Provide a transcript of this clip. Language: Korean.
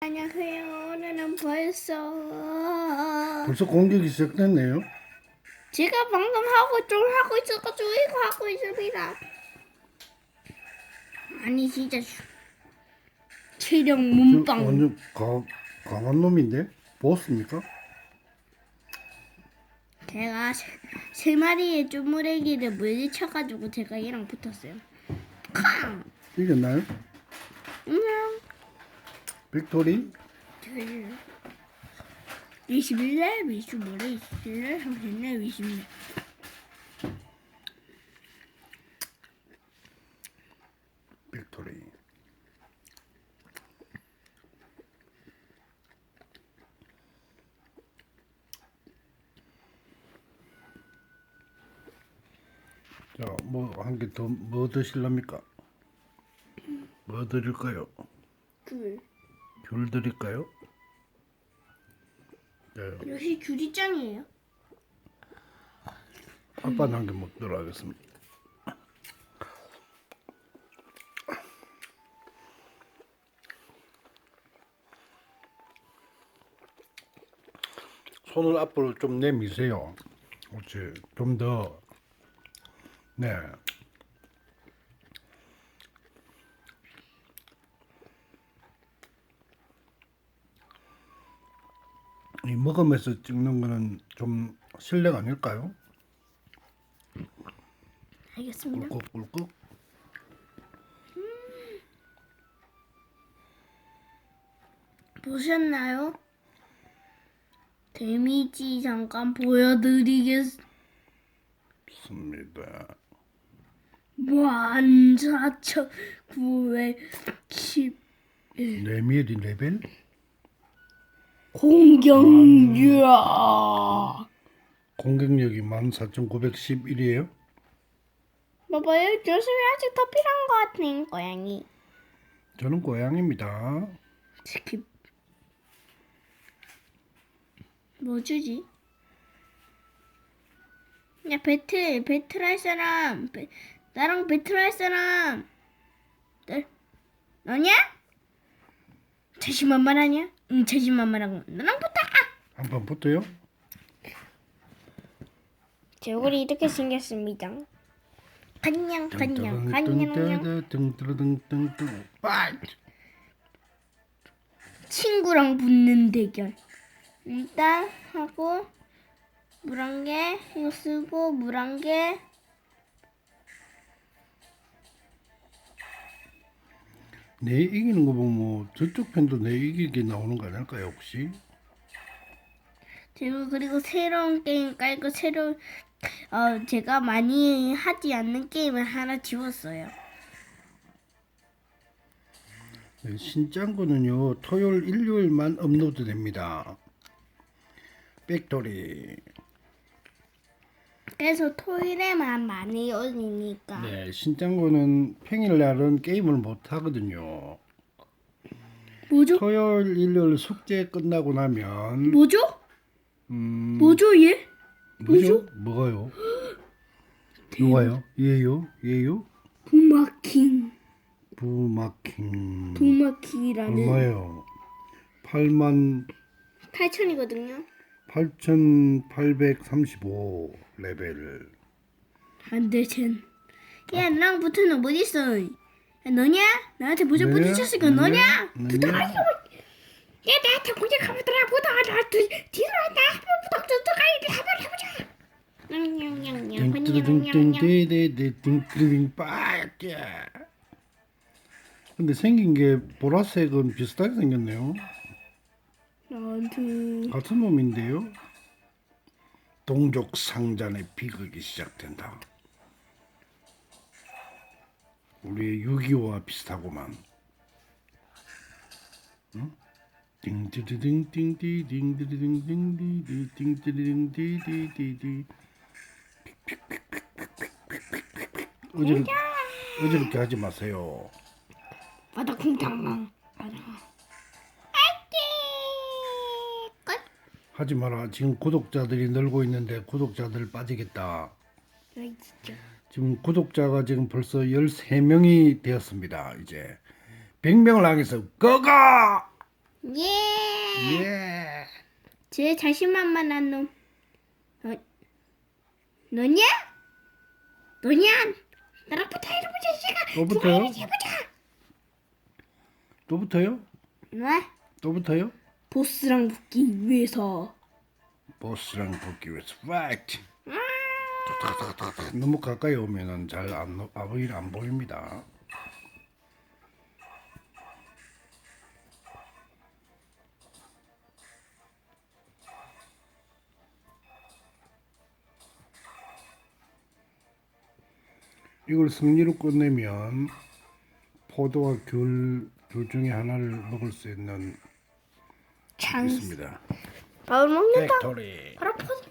안녕하세요. 오늘은 벌써 벌써 공격이 시작됐네요. 제가 방금 하고 좀 하고 있어가지고 이거 하고 있습니다. 아니 진짜 슈- 체력 저 문빵. 완전 가, 강한 놈인데? 보았습니까? 제가 세, 세 마리의 쪼무레기를 물리쳐가지고 제가 얘랑 붙었어요. 쾅! 이겼나요? 안녕. 빅토리? 21날, 25일, 27날, 30날, 20날. 빅토리. 자, 뭐 한 개 더 뭐 드실랍니까? 뭐 드릴까요? 귤. 귤 드릴까요? 네, 역시 귤이 짱이에요. 아빠는 한개 먹도록 하겠습니다. 손을 앞으로 좀 내미세요. 그렇지. 좀 더. 네. 이 먹으면서 찍는 거는 좀 실력 아닐까요? 알겠습니다. 꿀꺽 꿀꺽. 보셨나요? 데미지 잠깐 보여드리겠 습니다. 완사천 구백 십 레미엘이 레벨? 공격력 공격력이 14,911이에요? 봐봐요 조심히 아직 더 필요한 것 같은 고양이 저는 고양입니다. 스킵 뭐 주지? 야 배틀 배틀 할 사람 배, 나랑 배틀 할 사람 너, 너냐? 자신만만하냐? 응 자신만만하고. 나랑 붙어! 한번 붙어요? 제 얼굴이 이렇게 생겼습니다. 간냥 간냥 간냥 빠이! 친구랑 붙는 대결. 일단 하고 물한개 이거 쓰고 물한개 내 이기는 거 보면 뭐 저쪽 편도 내 이기게 나오는 거 아닐까요 혹시? 제가 그리고 새로운 게임 깔고 새로운 어 제가 많이 하지 않는 게임을 하나 지웠어요. 네, 신짱구는요 토요일 일요일만 업로드 됩니다. 백토리 그래서 토요일에만 많이 올리니까 네 신짱구는 평일날은 게임을 못 하거든요. 뭐죠? 토요일 일요일 숙제 끝나고 나면 뭐죠? 음 뭐죠 얘? 뭐죠? 뭐가요? 누가요? 얘요? 얘요? 부마킹 부마킹 부마킹이라는 얼마요? 8만 8천이거든요. 8,835 레벨 안돼 쟨. 야 나랑 붙으면 뭐 있어? 야, 너냐? 나한테 무조건 네? 부딪혔으니까 너냐? 네? 붙어라. 네? 야 나한테 공격하더라 붙어 나 뒤- 뒤로 나 한번 붙어가 이리 한번 해보자. 냥냥냥냥 띵뜨르등띵띠디디 띵뜨르딩 빠야끼 근데 생긴 게 보라색은 비슷하게 생겼네요 나한테 같은 놈인데요 동족 상잔의 비극이 시작된다 우리의 6.25와 비슷하고만 응? 띵뜨르딩 띵띠 띵뜨르딩 띵디디 띵뜨르딩 디디디디 어지럽, 어지럽게 하지 마세요 바다 쿵탕. 하지 마라 지금 구독자들이 늘고 있는데 구독자들 빠지겠다 진짜. 지금 구독자가 지금 벌써 13명이 되었습니다 이제 100명을 향해서 꺼가 예. 예. 제 자신만만한 놈. 어, 너냐? 너냐? 나랑 붙어 해보자, 시가. 또 붙어요? 해보자. 또 붙어요? 네? 또 붙어요? 보스랑 붙기 위해서. 보스랑 붙기 위해서 파이트. 너무 가까이 오면은 잘안 아버일 안 보입니다. 이걸 승리로 끝내면 포도와 귤, 둘 중에 하나를 먹을 수 있는 찬스. 있습니다. 밥을 먹는다. 팩토리. 바로 포도